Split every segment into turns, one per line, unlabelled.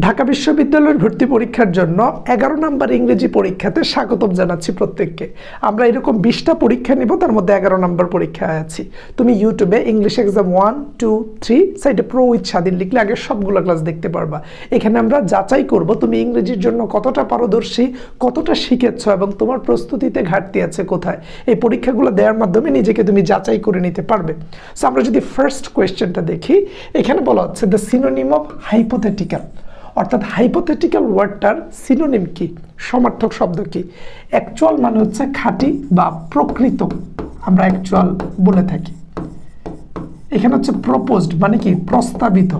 ঢাকা বিশ্ববিদ্যালয়ের ভর্তি পরীক্ষার জন্য এগারো নম্বর ইংরেজি পরীক্ষাতে স্বাগতম জানাচ্ছি প্রত্যেককে। আমরা এরকম বিশটা পরীক্ষা নিব, তার মধ্যে এগারো নম্বর পরীক্ষায় আছি। তুমি ইউটিউবে English exam one two three সাইডে প্রো উইথ স্বাধীন লিখলে আগে সবগুলো ক্লাস দেখতে পারবা। এখানে আমরা যাচাই করব তুমি ইংরেজির জন্য কতটা পারদর্শী, কতটা শিখেছ এবং তোমার প্রস্তুতিতে ঘাটতি আছে কোথায়। এই পরীক্ষাগুলো দেওয়ার মাধ্যমে নিজেকে তুমি যাচাই করে নিতে পারবে। সো আমরা যদি ফার্স্ট কোয়েশ্চেনটা দেখি, এখানে বলা হচ্ছে দ্য সিনোনিম অফ হাইপোথেটিক্যাল অর্থাৎ হাইপোথেটিক্যাল ওয়ার্ডটার সিনোনিম কি? সমার্থক শব্দ কি? অ্যাকচুয়াল মানে হচ্ছে খাঁটি বা প্রকৃত। আমরা অ্যাকচুয়াল বলে থাকি। এখানে হচ্ছে প্রপোজড মানে কি? প্রস্তাবিত।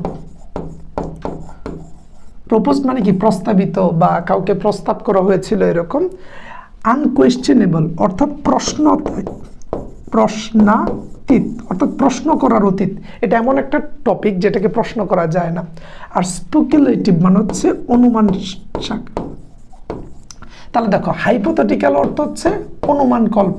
প্রপোজড মানে কি? প্রস্তাবিত বা কাউকে প্রস্তাব করা হয়েছিল এরকম। আনকোয়েশ্চেনেবল অর্থাৎ প্রশ্ন প্রশ্নাতীত অর্থাৎ প্রশ্ন করার অতীত, এটা এমন একটা টপিক যেটাকে প্রশ্ন করা যায় না। আর স্পেকুলেটিভ মানে হচ্ছে অনুমান শাক তাহলে দেখো হাইপোথেটিক্যাল অর্থ হচ্ছে অনুমান কল্প।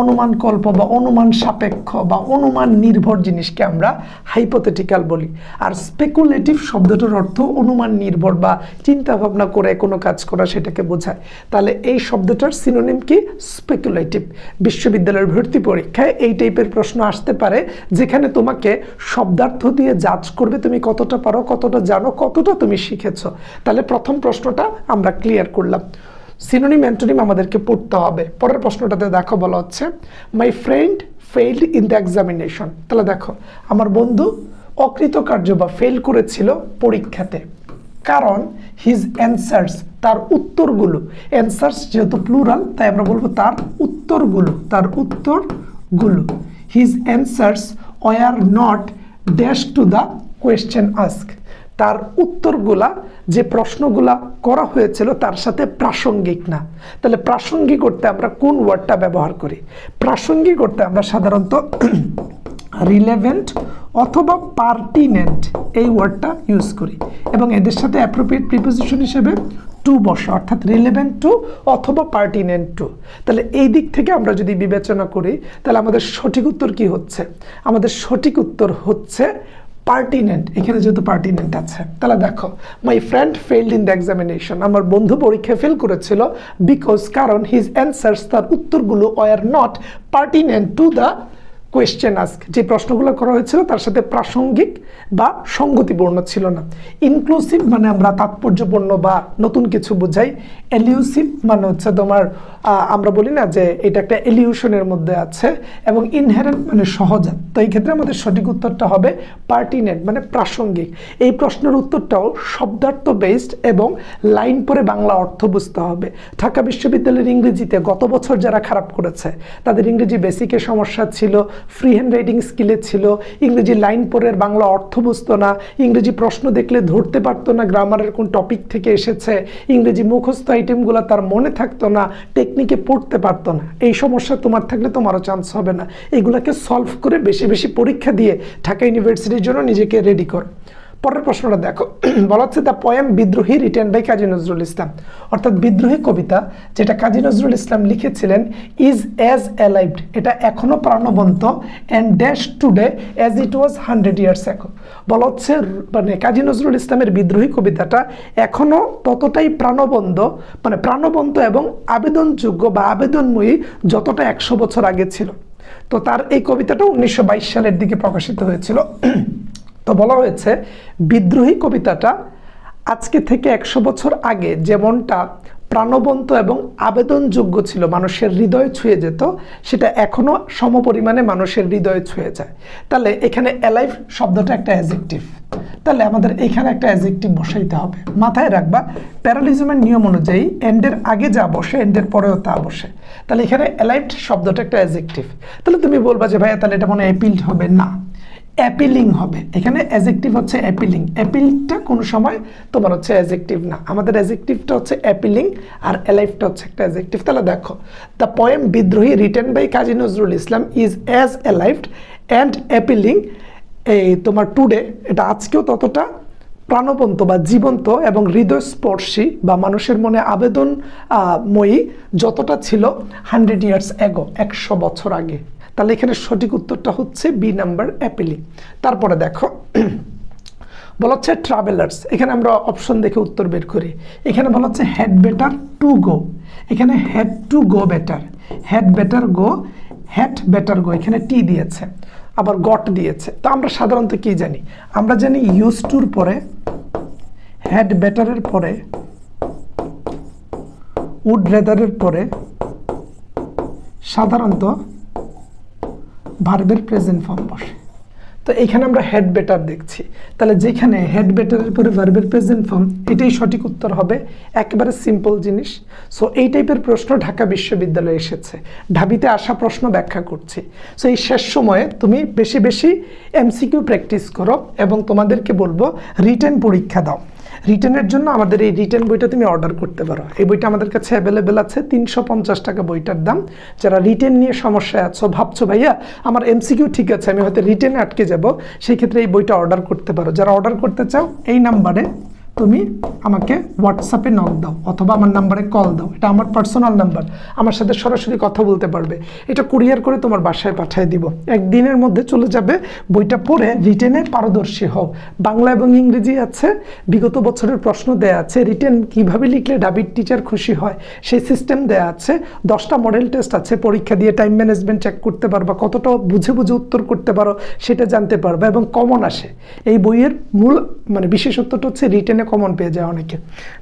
অনুমান কল্প বা অনুমান সাপেক্ষ বা অনুমান নির্ভর জিনিসকে আমরা হাইপোথেটিক্যাল বলি। আর স্পেকুলেটিভ শব্দটার অর্থ অনুমান নির্ভর বা চিন্তা ভাবনা করে কোনো কাজ করা সেটাকে বোঝায়। তাহলে এই শব্দটার সিনোনিম কি? স্পেকুলেটিভ বিশ্ববিদ্যালয়ের ভর্তি পরীক্ষায় এই টাইপের প্রশ্ন আসতে পারে, যেখানে তোমাকে শব্দার্থ দিয়ে জাজ করবে তুমি কতটা পারো, কতটা জানো, কতটা তুমি শিখেছো। তাহলে প্রথম প্রশ্নটা আমরা ক্লিয়ার করলাম। সিনোনিম অ্যান্টোনিম আমাদেরকে পড়তে হবে। পরের প্রশ্নটাতে দেখো বলা হচ্ছে my friend failed in the examination তাহলে দেখো, আমার বন্ধু অকৃতকার্য বা ফেল করেছিল পরীক্ষাতে। কারণ হিজ অ্যান্সার্স তার উত্তরগুলো অ্যান্সার্স যেহেতু প্লুরাল তাই আমরা বলব তার উত্তরগুলো তার উত্তরগুলো। His answers were not dash to the question ask তার উত্তরগুলা যে প্রশ্নগুলা করা হয়েছিল তার সাথে প্রাসঙ্গিক না। তাহলে প্রাসঙ্গিক করতে আমরা কোন ওয়ার্ডটা ব্যবহার করি? প্রাসঙ্গিক করতে আমরা সাধারণত রিলেভেন্ট অথবা পার্টিনেন্ট এই ওয়ার্ডটা ইউজ করি এবং এদের সাথে অ্যাপ্রোপ্রিয়েট প্রিপোজিশন হিসেবে টু বসে, অর্থাৎ রিলেভেন্ট টু অথবা পার্টিনেন্ট টু তাহলে এই দিক থেকে আমরা যদি বিবেচনা করি, তাহলে আমাদের সঠিক উত্তর কি হচ্ছে? আমাদের সঠিক উত্তর হচ্ছে পার্টিনেন্ট এখানে যেহেতু পার্টিনেন্ট আছে। তাহলে দেখো my friend failed in the examination আমার বন্ধু পরীক্ষায় ফেল করেছিল বিকজ কারণ হিজ অ্যান্সার্স তার উত্তরগুলো were not pertinent to the question ask যে প্রশ্নগুলো করা হয়েছিল তার সাথে প্রাসঙ্গিক বা সঙ্গতিপূর্ণ ছিল না। ইনক্লুসিভ মানে আমরা তাৎপর্যপূর্ণ বা নতুন কিছু বোঝাই। এলিউসিভ মানে হচ্ছে তোমার আমরা বলি না যে এটা একটা এলিউশনের মধ্যে আছে এবং ইনহেরেন্ট মানে সহজাত তো এই ক্ষেত্রে আমাদের সঠিক উত্তরটা হবে পার্টিনেন্ট মানে প্রাসঙ্গিক। এই প্রশ্নের উত্তরটাও শব্দার্থ বেসড এবং লাইন পরে বাংলা অর্থ বুঝতে হবে। ঢাকা বিশ্ববিদ্যালয়ের ইংরেজিতে গত বছর যারা খারাপ করেছে, তাদের ইংরেজি বেসিকের সমস্যা ছিল ফ্রি হ্যান্ড রাইটিং স্কিলে ছিল, ইংরেজি লাইন পরের বাংলা অর্থ বুঝতো না, ইংরেজি প্রশ্ন দেখলে ধরতে পারতো না গ্রামারের কোন টপিক থেকে এসেছে, ইংরেজি মুখস্থ আইটেমগুলো তার মনে থাকতো না টেকনিকে পড়তে পারতো না। এই সমস্যা তোমার থাকলে তোমারও চান্স হবে না। এগুলাকে সলভ করে বেশি বেশি পরীক্ষা দিয়ে ঢাকা ইউনিভার্সিটির জন্য নিজেকে রেডি কর। পরের প্রশ্নটা দেখো। বলা হচ্ছে the poem Bidrohi written by Kazi Nazrul Islam. অর্থাৎ বিদ্রোহী কবিতা যেটা কাজী নজরুল ইসলাম লিখেছিলেন ইজ অ্যাজ অ্যালাইভড এটা এখনও প্রাণবন্ত and dash today as it was hundred years এখন বলা হচ্ছে মানে কাজী নজরুল ইসলামের বিদ্রোহী কবিতাটা এখনও ততটাই প্রাণবন্ত মানে প্রাণবন্ত এবং আবেদনযোগ্য বা আবেদনময়ী যতটা একশো বছর আগে ছিল। তো তার এই কবিতাটা উনিশশো বাইশ সালের দিকে প্রকাশিত হয়েছিল। তো বলা হয়েছে, বিদ্রোহী কবিতাটা আজকে থেকে একশো বছর আগে যেমনটা প্রাণবন্ত এবং আবেদনযোগ্য ছিল, মানুষের হৃদয় ছুঁয়ে যেত, সেটা এখনও সমপরিমাণে মানুষের হৃদয় ছুঁয়ে যায়। তাহলে এখানে অ্যালাইভ শব্দটা একটা অ্যাজেক্টিভ তাহলে আমাদের এখানে একটা অ্যাজেক্টিভ বসাইতে হবে। মাথায় রাখবা, প্যারালিজমের নিয়ম অনুযায়ী এন্ডের আগে যা বসে এন্ডের পরেও তা বসে। তাহলে এখানে অ্যালাইভড শব্দটা একটা অ্যাজেক্টিভ তাহলে তুমি বলবা যে, ভাইয়া, তাহলে এটা মনে অ্যাপিল্ড হবে। না। অ্যাপিলিং হবে। এখানে অ্যাজেক্টিভ হচ্ছে অ্যাপিলিং অ্যাপিলটা কোনো সময় তোমার হচ্ছে অ্যাজেক্টিভ না। আমাদের অ্যাজেক্টিভটা হচ্ছে অ্যাপিলিং আর অ্যালাইভটা হচ্ছে একটা অ্যাজেক্টিভ তাহলে দেখো the poem Bidrohi written by Kazi Nazrul Islam is as alived and appealing এই তোমার টুডে এটা আজকেও ততটা প্রাণবন্ত বা জীবন্ত এবং হৃদয়স্পর্শী বা মানুষের মনে আবেদনময়ী যতটা ছিল হান্ড্রেড ইয়ার্স এগো একশো বছর আগে। তাহলে এখানে সঠিক উত্তরটা হচ্ছে বি নাম্বার অ্যাপিলি। তারপরে দেখো, বলা হচ্ছে ট্রাভেলার্স এখানে আমরা অপশন দেখে উত্তর বের করি। এখানে বলা হচ্ছে হ্যাড বেটার টু গো এখানে had to go better had better go head better go এখানে টি দিয়েছে, আবার গট দিয়েছে। তো আমরা সাধারণত কি জানি? আমরা জানি ইউজ টুর পরে হ্যাড বেটারের পরে উড রেদারের পরে, সাধারণত ভার্বের প্রেজেন্ট ফর্ম বসে। তো এখানে আমরা হেড বেটার দেখছি। তাহলে যেখানে হেড বেটারের পরে ভার্বের প্রেজেন্ট ফর্ম এটাই সঠিক উত্তর হবে। একেবারে সিম্পল জিনিস। সো এই টাইপের প্রশ্ন ঢাকা বিশ্ববিদ্যালয়ে এসেছে। ঢাবিতে আসা প্রশ্ন ব্যাখ্যা করছি। সো এই শেষ সময়ে তুমি বেশি বেশি এমসিকিউ প্র্যাকটিস করো এবং তোমাদেরকে বলব রিটেন পরীক্ষা দাও। রিটেনের জন্য আমাদের এই রিটার্ন বইটা তুমি অর্ডার করতে পারো। এই বইটা আমাদের কাছে অ্যাভেলেবেল আছে, তিনশো পঞ্চাশ টাকা বইটার দাম। যারা রিটার্ন নিয়ে সমস্যায় আছো, ভাবছ, ভাইয়া, আমার এমসিকিউ ঠিক আছে, আমি হয়তো রিটার্নে আটকে যাব। সেই ক্ষেত্রে এই বইটা অর্ডার করতে পারো। যারা অর্ডার করতে চাও, এই নাম্বারে তুমি আমাকে হোয়াটসঅ্যাপে নক দাও অথবা আমার নাম্বারে কল দাও। এটা আমার পার্সোনাল নাম্বার আমার সাথে সরাসরি কথা বলতে পারবে। এটা কুরিয়ার করে তোমার বাসায় পাঠিয়ে দিব। একদিনের মধ্যে চলে যাবে। বইটা পড়ে রিটেনে পারদর্শী হও। বাংলা এবং ইংরেজি আছে। বিগত বছরের প্রশ্ন দেয়া আছে। রিটেন কীভাবে লিখলে ডাবির টিচার খুশি হয়? সেই সিস্টেম দেয়া আছে। দশটা মডেল টেস্ট আছে। পরীক্ষা দিয়ে টাইম ম্যানেজমেন্ট চেক করতে পারবা। কতটা বুঝে বুঝে উত্তর করতে পারো সেটা জানতে পারবা এবং কমন আসে। এই বইয়ের মূল মানে বিশেষত্বটা হচ্ছে রিটেনে কমন পেয়ে যায় অনেকে।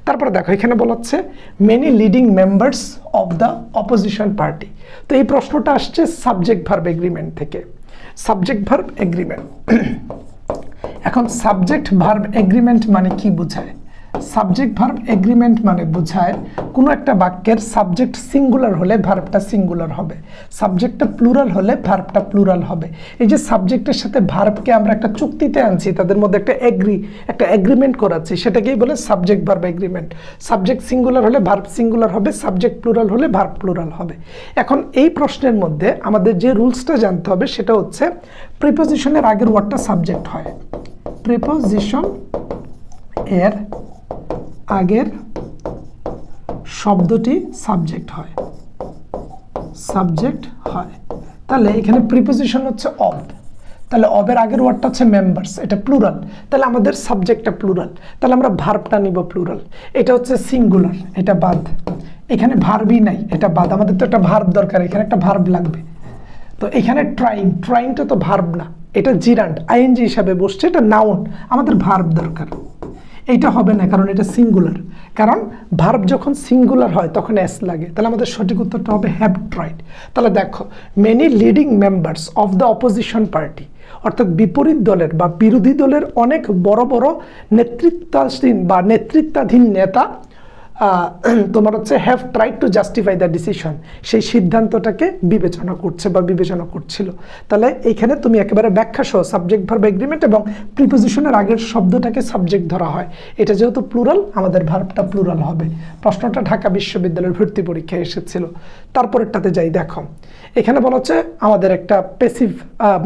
তারপরে দেখো, এখানে বলা হচ্ছে many leading members of the opposition party তো এই প্রশ্নটা আসছে সাবজেক্ট ভার্ব এগ্রিমেন্ট থেকে। সাবজেক্ট ভার্ব এগ্রিমেন্ট এখন সাবজেক্ট ভার্ব এগ্রিমেন্ট মানে কি বোঝায়? সাবজেক্ট ভার্ব এগ্রিমেন্ট মানে বোঝায় কোনো একটা বাক্যের সাবজেক্ট সিঙ্গুলার হলে ভার্বটা সিঙ্গুলার হবে। সাবজেক্টটা প্লুরাল হলে ভার্বটা প্লুরাল হবে। এই যে সাবজেক্টের সাথে ভার্বকে আমরা একটা চুক্তিতে আনছি, তাদের মধ্যে একটা এগ্রি একটা এগ্রিমেন্ট করাচ্ছি, সেটাকেই বলে subject verb agreement subject singular হলে ভার্ব সিঙ্গুলার হবে সাবজেক্ট প্লুরাল হলে ভার্ব প্লুরাল হবে। এখন এই প্রশ্নের মধ্যে আমাদের যে রুলসটা জানতে হবে, সেটা হচ্ছে প্রিপোজিশনের আগের ওয়ার্ডটা সাবজেক্ট হয়। প্রিপোজিশন এর আগের শব্দটি সাবজেক্ট হয়। সাবজেক্ট হয়। তাহলে এখানে প্রিপোজিশন হচ্ছে অব তাহলে অবের আগের ওয়ার্ডটা হচ্ছে মেম্বার্স এটা প্লুরাল তাহলে আমাদের সাবজেক্টটা প্লুরাল তাহলে আমরা ভার্বটা নিব প্লুরাল এটা হচ্ছে সিঙ্গুলার এটা বাদ। এখানে ভার্বই নাই, এটা বাদ। আমাদের তো একটা ভার্ব দরকার, এখানে একটা ভার্ব লাগবে। তো এখানে ট্রাইং ট্রাইংটা তো ভার্ব না। এটা জিরান্ড আইএনজি হিসাবে বসছে, এটা নাউন আমাদের ভার্ব দরকার। এইটা হবে না, কারণ এটা সিঙ্গুলার কারণ ভার্ব যখন সিঙ্গুলার হয়, তখন এস লাগে। তাহলে আমাদের সঠিক উত্তরটা হবে হ্যাভ ট্রাইড তাহলে দেখো many leading members of the opposition party অর্থাৎ বিপরীত দলের বা বিরোধী দলের অনেক বড় বড় নেতৃত্বাধীন বা নেতৃত্বাধীন নেতা তোমার হচ্ছে have tried to justify the decision সেই সিদ্ধান্তটাকে বিবেচনা করছে বা বিবেচনা করছিল। তাহলে এইখানে তুমি একেবারে ব্যাখ্যা সহ সাবজেক্ট ভার্ব এগ্রিমেন্ট এবং প্রিপোজিশনের আগের শব্দটাকে সাবজেক্ট ধরা হয়। এটা যেহেতু প্লুরাল আমাদের ভার্বটা প্লুরাল হবে। প্রশ্নটা ঢাকা বিশ্ববিদ্যালয়ের ভর্তি পরীক্ষায় এসেছিল। তারপরেরটাতে যাই, দেখো। এখানে বলা হচ্ছে আমাদের একটা পেসিভ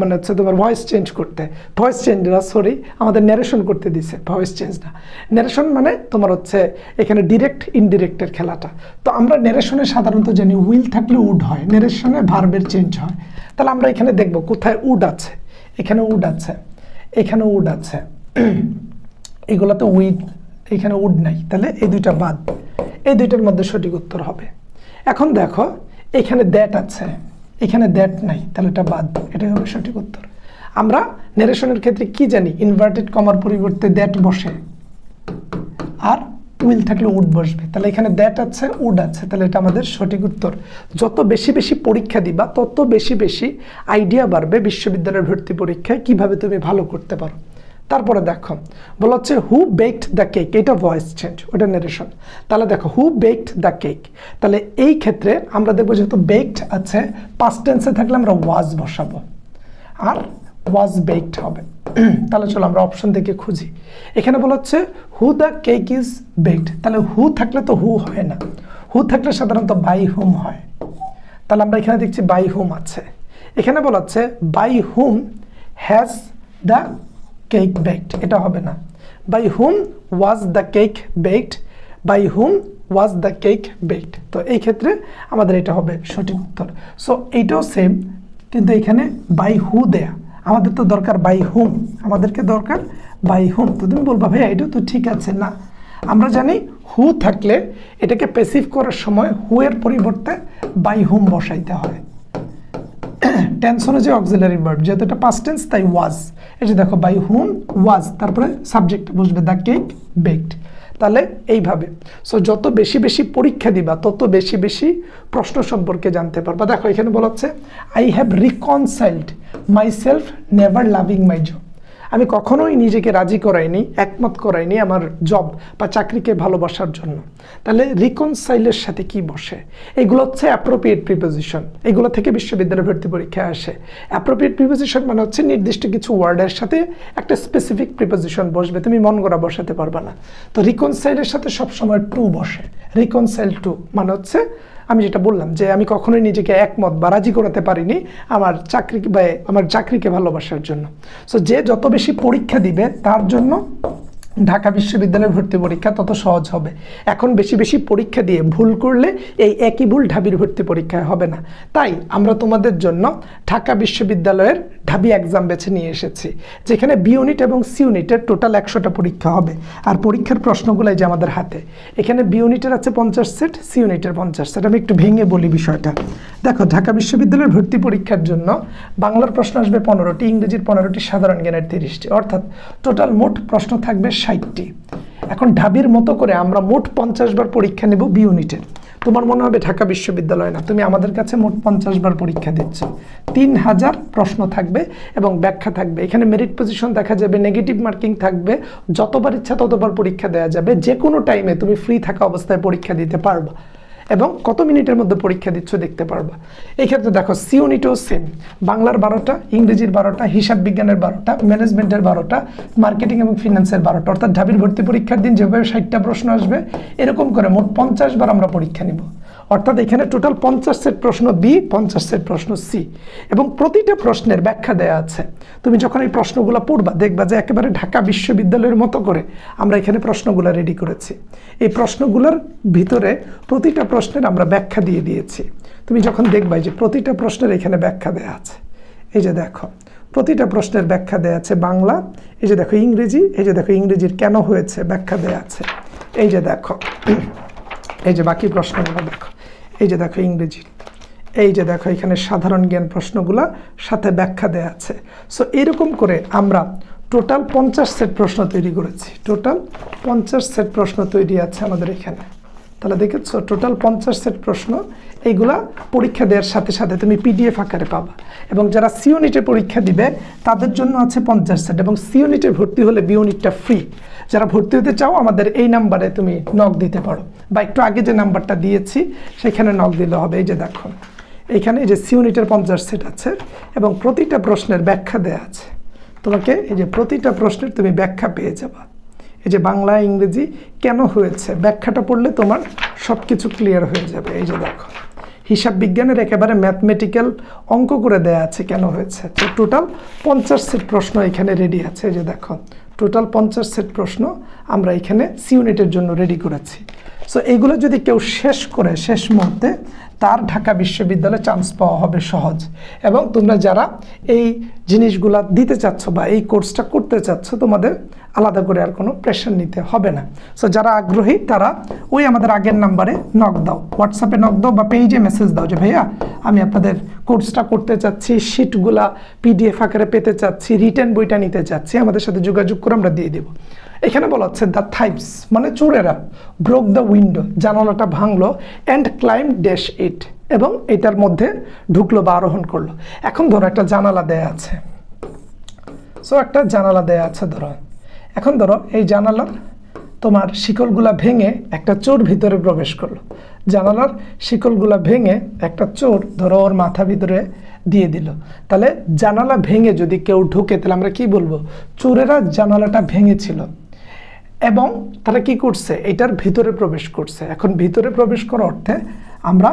মানে হচ্ছে তোমার ভয়েস চেঞ্জ করতে। ভয়েস চেঞ্জ না সরি আমাদের ন্যারেশন করতে দিছে। ভয়েস চেঞ্জ না। ন্যারেশন মানে তোমার হচ্ছে এখানে ডিরেক্ট ইনডিরেক্টের খেলাটা। তো আমরা ন্যারেশনে সাধারণত জানি উইল থাকলে উড হয় ন্যারেশনে ভার্বের চেঞ্জ হয়। তাহলে আমরা এখানে দেখব কোথায় উড আছে। এখানে উড আছে, এখানে উড আছে। এগুলোতে উইড এখানে উড নাই। তাহলে এই দুইটা বাদ। এই দুইটার মধ্যে সঠিক উত্তর হবে। এখন দেখো, এখানে দ্যাট আছে, এখানে দ্যাট নাই। তাহলে এটা বাদ, এটাই হবে সঠিক উত্তর। আমরা নেরেশনের ক্ষেত্রে কি জানি? ইনভার্টেড কমার পরিবর্তে দ্যাট বসে। আর উইল থাকলে উড বসবে। তাহলে এখানে দ্যাট আছে উড আছে। তাহলে এটা আমাদের সঠিক উত্তর। যত বেশি বেশি পরীক্ষা দিবা, তত বেশি বেশি আইডিয়া বাড়বে বিশ্ববিদ্যালয়ের ভর্তি পরীক্ষায় কীভাবে তুমি ভালো করতে পারো। তারপরে দেখো, বলা হচ্ছে হু বেকড দ্য কেক এটা ভয়েস চেঞ্জ ওটা নেরেশন তাহলে দেখো হু বেকড দ্য কেক তাহলে এই ক্ষেত্রে আমরা দেখব যেহেতু বেকড আছে পাস্ট টেন্সে থাকলে আমরা ওয়াজ বসাবো। আর ওয়াজ বেকড হবে। তাহলে চলো আমরা অপশন থেকে খুঁজি। এখানে বলা হচ্ছে who the cake is baked তাহলে হু থাকলে তো হু হয় না। হু থাকলে সাধারণত বাই হুম হয়। তাহলে আমরা এখানে দেখছি বাই হুম আছে। এখানে বলা হচ্ছে by whom has the cake baked এটা হবে না। By whom was the cake baked by whom was the cake baked তো এই ক্ষেত্রে আমাদের এটা হবে সঠিক উত্তর। সো এইটাও সেম কিন্তু এখানে বাই হু দেয়া। আমাদের তো দরকার বাই হোম আমাদেরকে দরকার বাই হোম তো তুমি বলবা, ভাইয়া, এটা তো ঠিক আছে, না। আমরা জানি হু থাকলে এটাকে পেসিভ করার সময় হু এর পরিবর্তে বাই হোম বসাইতে হয়। টেন্স অনুযায়ী অক্সিলারি ভার্ব যেহেতু এটা পাস্ট টেন্স তাই ওয়াজ এই যে দেখো বাই হুম ওয়াজ তারপরে সাবজেক্ট বুঝবে দ্য কেক বেকড তাহলে এইভাবে। সো যত বেশি বেশি পরীক্ষা দিবা, তত বেশি বেশি প্রশ্ন সম্পর্কে জানতে পারবা। দেখো, এখানে বলা হচ্ছে I have reconciled myself never loving my job আমি কখনোই নিজেকে রাজি করাইনি, একমত করাইনি আমার জব বা চাকরিকে ভালোবাসার জন্য। তাহলে রিকনসাইলের সাথে কি বসে? এগুলো হচ্ছে অ্যাপ্রোপ্রিয়েট প্রিপোজিশন এগুলো থেকে বিশ্ববিদ্যালয় ভর্তি পরীক্ষায় আসে। অ্যাপ্রোপ্রিয়েট প্রিপোজিশন মানে হচ্ছে নির্দিষ্ট কিছু ওয়ার্ডের সাথে একটা স্পেসিফিক প্রিপোজিশন বসবে। তুমি মন করা বসাতে পারবা না। তো রিকনসাইলের সাথে সবসময় টু বসে। রিকনসাইল টু মানে হচ্ছে আমি যেটা বললাম যে আমি কখনোই নিজেকে একমত বা রাজি করাতে পারিনি আমার চাকরি বা আমার চাকরিকে ভালোবাসার জন্য। সো যে যত বেশি পরীক্ষা দিবে, তার জন্য ঢাকা বিশ্ববিদ্যালয়ের ভর্তি পরীক্ষা তত সহজ হবে। এখন বেশি বেশি পরীক্ষা দিয়ে ভুল করলে এই একই ভুল ঢাবির ভর্তি পরীক্ষায় হবে না। তাই আমরা তোমাদের জন্য ঢাকা বিশ্ববিদ্যালয়ের ঢাবি এক্সাম বেছে নিয়ে এসেছি, যেখানে বি ইউনিট এবং সি ইউনিটের টোটাল একশোটা পরীক্ষা হবে। আর পরীক্ষার প্রশ্নগুলাই যে আমাদের হাতে। এখানে বি ইউনিটের আছে পঞ্চাশ সেট সি ইউনিটের পঞ্চাশ সেট আমি একটু ভেঙে বলি বিষয়টা। দেখো, ঢাকা বিশ্ববিদ্যালয়ের ভর্তি পরীক্ষার জন্য বাংলার প্রশ্ন আসবে পনেরোটি, ইংরেজির পনেরোটি, সাধারণ জ্ঞানের তিরিশটি। অর্থাৎ টোটাল মোট প্রশ্ন থাকবে ষাটটি। এখন ঢাবির মতো করে আমরা মোট পঞ্চাশ বার পরীক্ষা নেব বি ইউনিটের। তোমার মনে হবে ঢাকা বিশ্ববিদ্যালয় না, তুমি আমাদের কাছে মোট পঞ্চাশ বার পরীক্ষা দিচ্ছ। তিন হাজার প্রশ্ন থাকবে এবং ব্যাখ্যা থাকবে। এখানে মেরিট পজিশন দেখা যাবে নেগেটিভ মার্কিং থাকবে, যতবার ইচ্ছা ততবার পরীক্ষা দেওয়া যাবে। যে কোনো টাইমে তুমি ফ্রি থাকা অবস্থায় পরীক্ষা দিতে পারবা। এবং কত মিনিটের মধ্যে পরীক্ষা দিচ্ছ দেখতে পারবা। এই ক্ষেত্রে দেখো সি ইউনিটও সেম বাংলার বারোটা, ইংরেজির বারোটা, হিসাব বিজ্ঞানের বারোটা ম্যানেজমেন্টের বারোটা মার্কেটিং এবং ফিনান্সের বারোটা। অর্থাৎ ঢাবির ভর্তি পরীক্ষার দিন যেভাবে ষাটটা প্রশ্ন আসবে, এরকম করে মোট পঞ্চাশ বার আমরা পরীক্ষা নিব। অর্থাৎ এখানে টোটাল পঞ্চাশ সেট প্রশ্ন বি পঞ্চাশ সেট প্রশ্ন সি এবং প্রতিটা প্রশ্নের ব্যাখ্যা দেয়া আছে। তুমি যখন এই প্রশ্নগুলো পড়বা, দেখবা যে একেবারে ঢাকা বিশ্ববিদ্যালয়ের মতো করে আমরা এখানে প্রশ্নগুলো রেডি করেছি। এই প্রশ্নগুলোর ভিতরে প্রতিটা প্রশ্নের আমরা ব্যাখ্যা দিয়ে দিয়েছি। তুমি যখন দেখবা যে প্রতিটা প্রশ্নের এখানে ব্যাখ্যা দেয়া আছে, এই যে দেখো, প্রতিটা প্রশ্নের ব্যাখ্যা দেয়া আছে বাংলা, এই যে দেখো ইংরেজি, এই যে দেখো ইংরেজির কেন হয়েছে ব্যাখ্যা দেয়া আছে। এই যে দেখো, এই যে বাকি প্রশ্নগুলো দেখো। এই যে দেখো ইংরেজি, এই যে দেখো এখানে সাধারণ জ্ঞান প্রশ্নগুলো সাথে ব্যাখ্যা দেয়া আছে। সো এরকম করে আমরা টোটাল পঞ্চাশ সেট প্রশ্ন তৈরি করেছি। টোটাল পঞ্চাশ সেট প্রশ্ন তৈরি আছে আমাদের এখানে। তাহলে দেখেছ টোটাল পঞ্চাশ সেট প্রশ্ন এইগুলা পরীক্ষা দেওয়ার সাথে সাথে তুমি পিডিএফ আকারে পাবা। এবং যারা সি ইউনিটে পরীক্ষা দিবে, তাদের জন্য আছে পঞ্চাশ সেট এবং সি ইউনিটে ভর্তি হলে বি ইউনিটটা ফ্রি যারা ভর্তি হতে চাও, আমাদের এই নাম্বারে তুমি নক দিতে পারো। বা একটু আগে যে নাম্বারটা দিয়েছি, সেখানে নক দিলে হবে। এই যে দেখো এইখানে এই যে সি ইউনিটের পঞ্চাশ সেট আছে এবং প্রতিটা প্রশ্নের ব্যাখ্যা দেওয়া আছে। তোমাকে এই যে প্রতিটা প্রশ্নের তুমি ব্যাখ্যা পেয়ে যাবা। এই যে বাংলা, ইংরেজি কেন হয়েছে? ব্যাখ্যাটা পড়লে তোমার সব কিছু ক্লিয়ার হয়ে যাবে। এই যে দেখো, হিসাব বিজ্ঞানের একেবারে ম্যাথমেটিক্যাল অঙ্ক করে দেয়া আছে কেন হয়েছে? তো টোটাল পঞ্চাশ সেট প্রশ্ন এখানে রেডি আছে। এই যে দেখো টোটাল পঞ্চাশ সেট প্রশ্ন আমরা এখানে সি ইউনিটের জন্য রেডি করেছি। সো এইগুলো যদি কেউ শেষ করে, শেষ মুহূর্তে তার ঢাকা বিশ্ববিদ্যালয়ে চান্স পাওয়া হবে সহজ। এবং তোমরা যারা এই জিনিসগুলা দিতে চাচ্ছ বা এই কোর্সটা করতে চাচ্ছ, তোমাদের আলাদা করে আর কোনো প্রেশার নিতে হবে না। সো যারা আগ্রহী, তারা ওই আমাদের আগের নাম্বারে নক দাও। হোয়াটসঅ্যাপে নক দাও বা পেজে মেসেজ দাও যে, ভাইয়া, আমি আপনাদের কোর্সটা করতে চাচ্ছি শিটগুলা পিডিএফ আকারে পেতে চাচ্ছি রিটার্ন বইটা নিতে চাচ্ছি, আমাদের সাথে যোগাযোগ করে আমরা দিয়ে দেবো। এখানে বলা হচ্ছে দ্য থাইপস মানে চোরেরা। ব্রোক দ্য উইন্ডো জানালাটা ভাঙলো অ্যান্ড ক্লাইম ড্যাশ ইট এবং এটার মধ্যে ঢুকলো বা আরোহণ করল। এখন ধরো একটা জানালা দেয়া আছে। সো একটা জানালা দেয়া আছে ধরো। এখন ধরো এই জানালার তোমার শিকলগুলা ভেঙে একটা চোর ভিতরে প্রবেশ করল। জানালার শিকলগুলা ভেঙে একটা চোর ধরো ওর মাথা ভিতরে দিয়ে দিল। তাহলে জানালা ভেঙে যদি কেউ ঢুকে, তাহলে আমরা কি বলব? চোরেরা জানালাটা ভেঙেছিল। এবং তারা কি করছে? এটার ভিতরে প্রবেশ করছে। এখন ভিতরে প্রবেশ করার অর্থে আমরা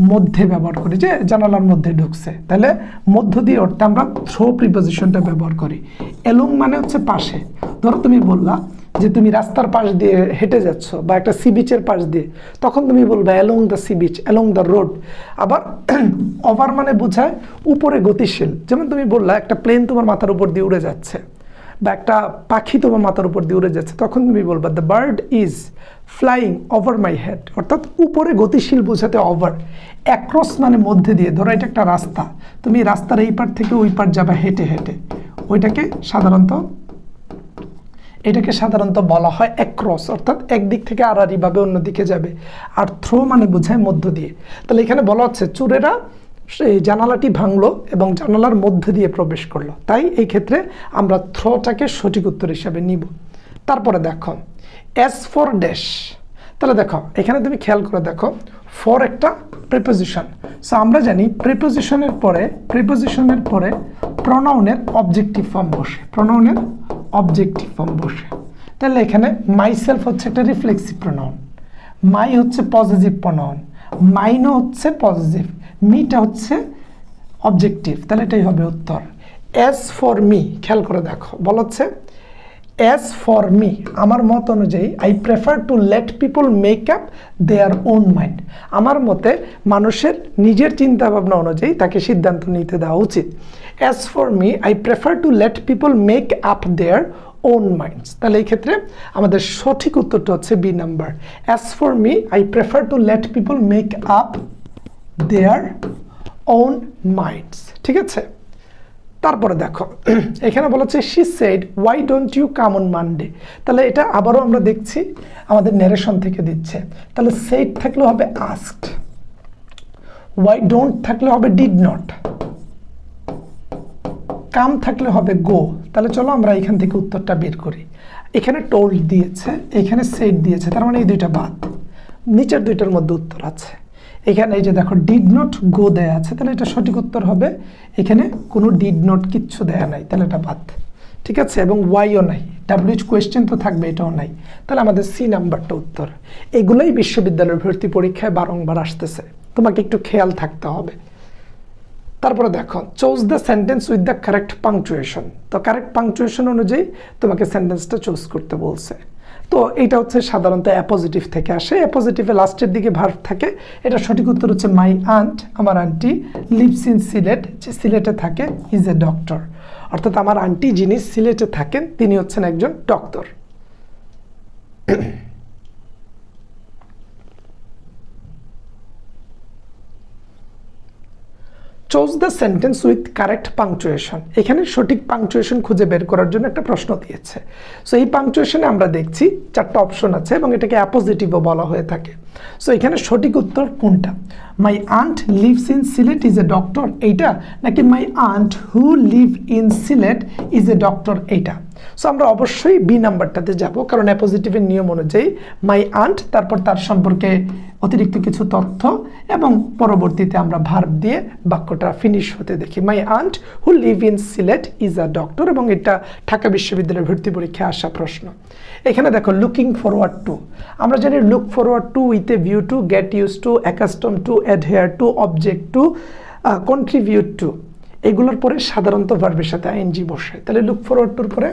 মধ্যে ব্যবহার করি, যে জানালার মধ্যে ঢুকছে। তাহলে মধ্য দিয়ে অর্থে আমরা থ্রো প্রিপোজিশনটা ব্যবহার করি। এলং মানে হচ্ছে পাশে। ধরো তুমি বললা যে তুমি রাস্তার পাশ দিয়ে হেঁটে যাচ্ছ বা একটা সি বিচের পাশ দিয়ে, তখন তুমি বলবে along the sea beach along the road আবার ওভার মানে বোঝায় উপরে গতিশীল। যেমন তুমি বললা একটা প্লেন তোমার মাথার উপর দিয়ে উড়ে যাচ্ছে। বা একটা পাখি তোমার মাথার উপর দিয়ে উড়ে যাচ্ছে, তখন তুমি বলবা the bird is flying over my head অর্থাৎ উপরে গতিশীল বোঝাতে ওভার অ্যাক্রস মানে মধ্যে দিয়ে, ধরো এটা একটা রাস্তা, তুমি রাস্তার এই পার থেকে ওই পার যাবে হেঁটে হেঁটে। ওইটাকে সাধারণত, এটাকে সাধারণত বলা হয় অ্যাক্রস অর্থাৎ একদিক থেকে আড়াআড়িভাবে অন্যদিকে যাবে, আর থ্রো মানে বোঝায় মধ্য দিয়ে। তাহলে এখানে বলা হচ্ছে, চোরেরা সেই জানালাটি ভাঙলো এবং জানালার মধ্যে দিয়ে প্রবেশ করল। তাই এই ক্ষেত্রে আমরা থ্রোটাকে সঠিক উত্তর হিসাবে নিব। তারপরে দেখো এস ফর ড্যাশ তাহলে দেখো, এখানে তুমি খেয়াল করে দেখো ফর একটা প্রিপোজিশন সো আমরা জানি প্রিপোজিশনের পরে প্রিপোজিশনের পরে প্রনাউনের অবজেক্টিভ ফর্ম বসে। প্রনাউনের অবজেক্টিভ ফর্ম বসে। তাহলে এখানে মাইসেলফ হচ্ছে একটা রিফ্লেক্সিভ প্রনাউন মাই হচ্ছে পজিটিভ প্রনাউন মাইনও হচ্ছে পজিটিভ মিটা হচ্ছে অবজেক্টিভ তাহলে এটাই হবে উত্তর। অ্যাজ ফর মি খেয়াল করে দেখো, বলা হচ্ছে অ্যাজ ফর মি আমার মত অনুযায়ী I prefer to let people make up their own mind আমার মতে মানুষের নিজের চিন্তা ভাবনা অনুযায়ী তাকে সিদ্ধান্ত নিতে দেওয়া উচিত। As for me I prefer to let people make up their own minds তাহলে এই ক্ষেত্রে আমাদের সঠিক উত্তরটা হচ্ছে B number as for me I prefer to let people make up their own minds ঠিক আছে? তারপরে দেখো, এখানে বলা হচ্ছে she said why don't you come on Monday তাহলে এটা আবারও আমরা দেখছি, আমাদের ন্যারেশন থেকে দিচ্ছে। তাহলে সেড থাকলে হবে আস্কড ওয়াই ডোন্ট থাকলে হবে ডিড নট কাম থাকলে হবে গো তাহলে চলো আমরা এখান থেকে উত্তরটা বের করি। এখানে টোল্ড দিয়েছে, এখানে সেট দিয়েছে, তার মানে এই দুইটা বাদ। নিচের দুইটার মধ্যে উত্তর আছে। এখানে এই যে দেখো ডিড নট গো দেয়া আছে, তাহলে এটা সঠিক উত্তর হবে, এখানে কোনো ডিড নট কিচ্ছু দেয়া নাই, তাহলে এটা বাদ। ঠিক আছে? এবং ওয়াইও নাই ডাব্লিউচ কোয়েশ্চেন তো থাকবে, এটাও নাই। তাহলে আমাদের সি নাম্বারটা উত্তর। এগুলোই বিশ্ববিদ্যালয়ের ভর্তি পরীক্ষায় বারংবার আসতেছে। তোমাকে একটু খেয়াল থাকতে হবে। তারপরে দেখো choose the sentence with the correct punctuation তো কারেক্ট পাংচুয়েশন অনুযায়ী তোমাকে সেন্টেন্সটা চুজ করতে বলছে। তো এটা হচ্ছে সাধারণত অ্যাপোজিটিভ থেকে আসে। অ্যাপোজিটিভে লাস্টের দিকে ভার্ভ থাকে। এটা সঠিক উত্তর হচ্ছে মাই আন্ট আমার আন্টি লিভস ইন সিলেট যে সিলেটে থাকে ইজ এ ডক্টর অর্থাৎ আমার আন্টি যিনি সিলেটে থাকেন, তিনি হচ্ছেন একজন doctor choose the sentence with correct punctuation এখানে সঠিক পাংচুয়েশন খুঁজে বের করার জন্য একটা প্রশ্ন দিয়েছে। সো এই পাংচুয়েশনে আমরা দেখছি চারটে অপশন আছে এবং এটাকে অ্যাপোজিটিভও বলা হয়ে থাকে। সো এখানে সঠিক উত্তর কোনটা? My aunt lives in Sylhet is a doctor এইটা? নাকি my aunt who live in Sylhet is a doctor এইটা? সো আমরা অবশ্যই বি নাম্বারটাতে যাব, কারণ অ্যাপোজিটিভের নিয়ম অনুযায়ী মাই আন্ট তারপর তার সম্পর্কে অতিরিক্ত কিছু তথ্য, এবং পরবর্তীতে আমরা ভার্ব দিয়ে বাক্যটা ফিনিশ হতে দেখি। My aunt who live in Sylhet is a doctor এবং এটা ঢাকা বিশ্ববিদ্যালয়ের ভর্তি পরীক্ষায় আসা প্রশ্ন। এখানে দেখো লুকিং ফরওয়ার্ড টু আমরা জানি look forward to with a view to get use to accustom to adhere to object to contribute to এগুলোর পরে সাধারণত ভার্বের সাথে আইএনজি বসে। তাহলে লুক ফরওয়ার্ড টুর পরে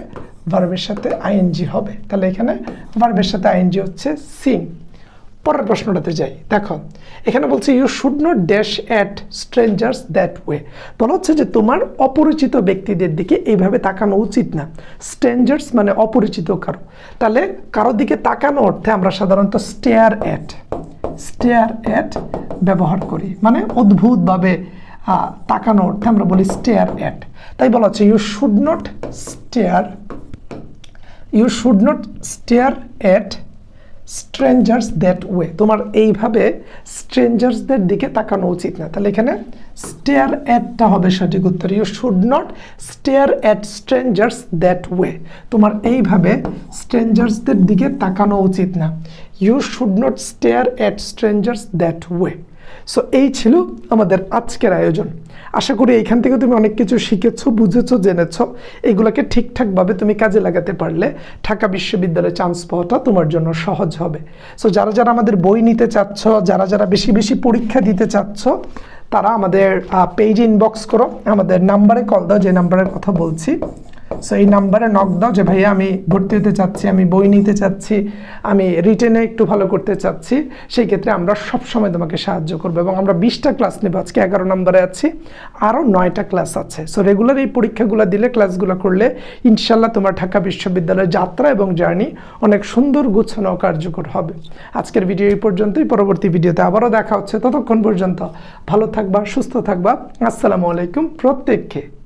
ভার্বের সাথে আইএনজি হবে। তাহলে এখানে ভার্বের সাথে আইএনজি হচ্ছে সিং পরের প্রশ্নটাতে যাই। দেখো, এখানে বলছে you should not dash at strangers that way বলা হচ্ছে যে, তোমার অপরিচিত ব্যক্তিদের দিকে এইভাবে তাকানো উচিত না। স্ট্রেঞ্জার্স মানে অপরিচিত কারও। তাহলে কারোর দিকে তাকানো অর্থে আমরা সাধারণত স্টেয়ার অ্যাট স্টেয়ার অ্যাট ব্যবহার করি। মানে অদ্ভুতভাবে তাকানো অর্থে আমরা বলি স্টেয়ার অ্যাট তাই বলা হচ্ছে you should not stare you should not stare at strangers that way তোমার এইভাবে স্ট্রেঞ্জার্সদের দিকে তাকানো উচিত না। তাহলে এখানে স্টেয়ার অ্যাটটা হবে সঠিক উত্তর। You should not stare at strangers that way তোমার এইভাবে স্ট্রেঞ্জার্সদের দিকে তাকানো উচিত না। You should not stare at strangers that way so এই ছিল আমাদের আজকের আয়োজন। আশা করি এইখান থেকে তুমি অনেক কিছু শিখেছো, বুঝেছ, জেনেছো। এগুলোকে ঠিকঠাকভাবে তুমি কাজে লাগাতে পারলে ঢাকা বিশ্ববিদ্যালয়ে চান্স পাওয়াটা তোমার জন্য সহজ হবে। সো যারা যারা আমাদের বই নিতে চাচ্ছ, যারা যারা বেশি বেশি পরীক্ষা দিতে চাচ্ছ, তারা আমাদের পেজ ইনবক্স করো। আমাদের নাম্বারে কল দাও, যে নাম্বারের কথা বলছি। সো এই নাম্বারে নক দাও যে, ভাইয়া, আমি ভর্তি হতে চাচ্ছি, আমি বই নিতে চাচ্ছি, আমি রিটেনে একটু ভালো করতে চাচ্ছি, সেই ক্ষেত্রে আমরা সব সময় তোমাকে সাহায্য করব। এবং আমরা বিশটা ক্লাস নেব, আজকে এগারো নম্বরে আছি, আরও নয়টা ক্লাস আছে। সো রেগুলার এই পরীক্ষাগুলো দিলে ক্লাসগুলো করলে ইনশাল্লাহ তোমার ঢাকা বিশ্ববিদ্যালয়ের যাত্রা এবং জার্নি অনেক সুন্দর, গুছানো কার্যকর হবে। আজকের ভিডিও এই পর্যন্তই। পরবর্তী ভিডিওতে আবারও দেখা হচ্ছে। ততক্ষণ পর্যন্ত ভালো থাকবা, সুস্থ থাকবা। আসসালামু আলাইকুম প্রত্যেককে।